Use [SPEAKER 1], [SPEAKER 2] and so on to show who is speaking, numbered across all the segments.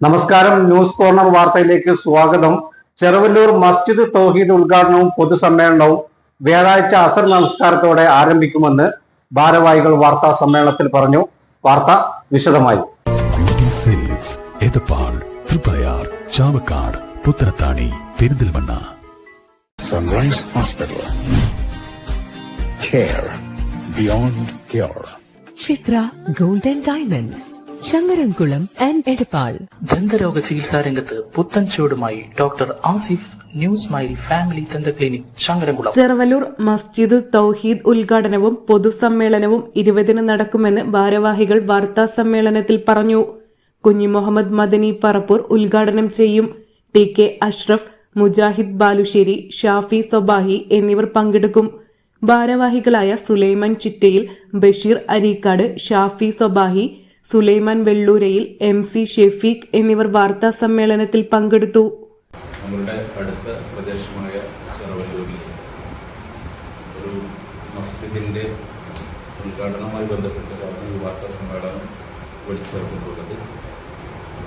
[SPEAKER 1] നമസ്കാരം news corner വാർത്തയിലേക്ക് സ്വാഗതം. ചെറുവല്ലൂർ മസ്ജിദ് തൗഹീദ് ഉദ്ഘാടനവും പൊതുസമ്മേളനവും വ്യാഴാഴ്ച അസർ നമസ്കാരത്തോടെ ആരംഭിക്കുമെന്ന് ഭാരവാഹികൾ വാർത്താ സമ്മേളനത്തിൽ പറഞ്ഞു. വാർത്ത വിശദമായി.
[SPEAKER 2] Chavakkad Puthanathani Perinthalmanna.
[SPEAKER 3] Sunrise hospital care beyond care
[SPEAKER 4] Chithra golden diamonds Changaramkulam and Edappal.
[SPEAKER 5] ദന്തരോഗ ചികിത്സാ രംഗത്ത് പുത്തൻ ചുവടുമായി doctor Asif new smile family ദന്ത ക്ലിനിക് ശങ്കരൻകുളം.
[SPEAKER 6] ചെറുവല്ലൂർ മസ്ജിദുൽ തൗഹീദ് ഉദ്ഘാടനവും പൊതുസമ്മേളനവും ഇരുപതിന് നടക്കുമെന്ന് ഭാരവാഹികൾ വാർത്താ സമ്മേളനത്തിൽ പറഞ്ഞു. കുഞ്ഞു മുഹമ്മദ് മദനി പറപ്പൂർ ഉദ്ഘാടനം ചെയ്യും. ടി കെ അഷ്റഫ് മുജാഹിദ് ബാലുശ്ശേരി ഷാഫി സൊബാഹി എന്നിവർ പങ്കെടുക്കും. ഭാരവാഹികളായ സുലൈമാൻ ചിറ്റയിൽ ബഷീർ അരീക്കാട് ഷാഫി സൊബാഹി സുലൈമാൻ വെള്ളൂരയിൽ എം സി ഷെഫീഖ് എന്നിവർ വാർത്താ സമ്മേളനത്തിൽ പങ്കെടുത്തു.
[SPEAKER 7] നമ്മുടെ അടുത്ത പ്രദേശമായ ചെറവല്ലൂരിൽ ഒരു മസ്ജിദിന്റെ ഉദ്ഘാടനവുമായി ബന്ധപ്പെട്ടാണ് ഈ വാർത്താ സമ്മേളനം വിളിച്ചേർത്തിട്ടുള്ളത്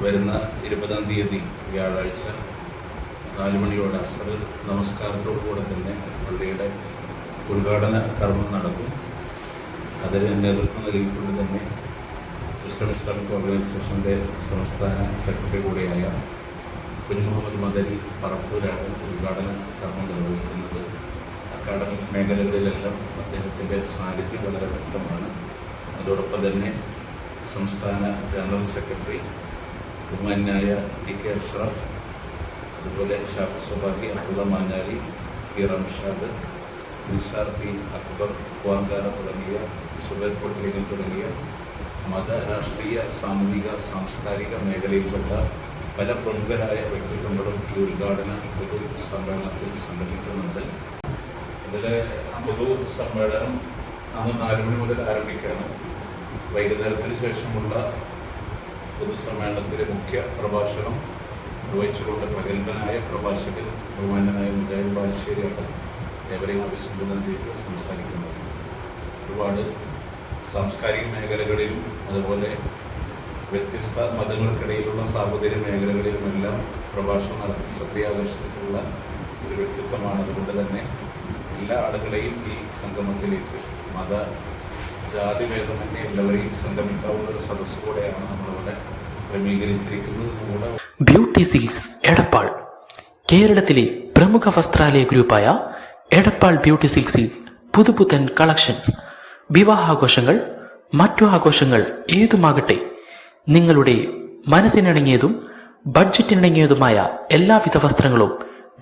[SPEAKER 7] വരുന്ന ഇരുപതാം തീയതി വ്യാഴാഴ്ച നാല് മണിയോടെ അസർ നമസ്കാരത്തോടു കൂടെ തന്നെ പള്ളിയുടെ ഉദ്ഘാടന കർമ്മം നടക്കും. അതിന് നേതൃത്വം നൽകിക്കൊണ്ട് തന്നെ മുസ്ലിം ഇസ്ലാമിക് ഓർഗനൈസേഷന്റെ സംസ്ഥാന സെക്രട്ടറി കൂടിയായ കുഞ്ഞു മുഹമ്മദ് മദരി പറപ്പൂരാണ് ഉദ്ഘാടന കർമ്മം നിർവഹിക്കുന്നത്. അക്കാഡമിക് മേഖലകളിലെല്ലാം അദ്ദേഹത്തിന്റെ സാന്നിധ്യം വളരെ വ്യക്തമാണ്. അതോടൊപ്പം തന്നെ സംസ്ഥാന ജനറൽ സെക്രട്ടറി ബഹുമാന്യായ ടി കെ അഷ്റഫ് അതുപോലെ ഷാഫി സുബാഹി അബ്ദുള്ള മാഞ്ഞാലി പി റംഷാദ് നിസാർ പി അക്ബർ കുവാങ്കാര തുടങ്ങിയ സുബൈർ പൊട്ടിലിംഗം തുടങ്ങിയ മത രാഷ്ട്രീയ സാമൂഹിക സാംസ്കാരിക മേഖലയിൽപ്പെട്ട പല പ്രമുഖരായ വ്യക്തിത്വങ്ങളും ഈ ഉദ്ഘാടന പൊതു സമ്മേളനത്തിൽ സംഘടിപ്പിക്കുന്നുണ്ട്. ഇതിൽ പൊതു സമ്മേളനം അന്ന് നാല് മണി മുതൽ ആരംഭിക്കുകയാണ്. വൈകുന്നേരത്തിന് ശേഷമുള്ള പൊതുസമ്മേളനത്തിലെ മുഖ്യ പ്രഭാഷണം നിർവഹിച്ചുകൊണ്ട് പ്രഗത്ഭനായ പ്രഭാഷകൻ ബഹുമാനായ മുജാഹിദ് ബാലുശ്ശേരിയാണ് ഏവരെയും അഭിസംബോധന ചെയ്ത് സംസാരിക്കുന്നത്. ഒരുപാട് സാംസ്കാരിക മേഖലകളിലും അതുപോലെ വ്യത്യസ്ത മതങ്ങൾക്കിടയിലുള്ള സാഹോദര്യ മേഖലകളിലുമെല്ലാം പ്രഭാഷണം നടത്തി ശ്രദ്ധയാകർഷിച്ചിട്ടുള്ള ഒരു വ്യക്തിത്വമാണ് അതുകൊണ്ട് തന്നെ എല്ലാ ആളുകളെയും ഈ സംഗമത്തിലേക്ക് മത ജാതി ഭേദമന്യേ എല്ലാവരെയും സംഗമിക്കാവുന്ന ഒരു സദസ്സ് കൂടെയാണ് ക്രമീകരിച്ചിരിക്കുന്നത്. കൂടെ
[SPEAKER 5] ബ്യൂട്ടി സിൽസ് എടപ്പാൾ കേരളത്തിലെ പ്രമുഖ വസ്ത്രാലയ ഗ്രൂപ്പായ എടപ്പാൾ ബ്യൂട്ടി സിൽസിൽ പുതുപുത്തൻ കളക്ഷൻസ്. വിവാഹാഘോഷങ്ങൾ മറ്റു ആഘോഷങ്ങൾ ഏതുമാകട്ടെ നിങ്ങളുടെ മനസ്സിനിണങ്ങിയതും ബഡ്ജറ്റിനിണങ്ങിയതുമായ എല്ലാവിധ വസ്ത്രങ്ങളും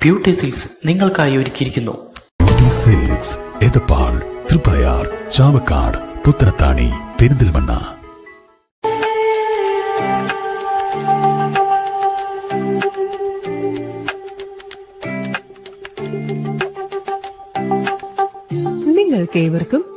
[SPEAKER 5] ബ്യൂട്ടി സിൽക്സ് നിങ്ങൾക്കായി ഒരുക്കിയിരിക്കുന്നു.
[SPEAKER 2] എടപ്പാൾ തൃപ്രയാർ ചാവക്കാട് പുത്തനത്താണി പെരിന്തൽമണ്ണ.
[SPEAKER 4] നിങ്ങൾക്ക് ഏവർക്കും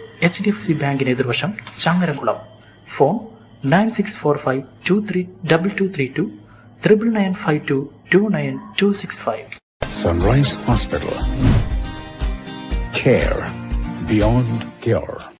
[SPEAKER 5] H D F C ബാങ്കിന് എതിർവശം Changaramkulam. Phone nine six four five two three double two three two triple nine five two two nine two six five.
[SPEAKER 3] Sunrise hospital care beyond cure.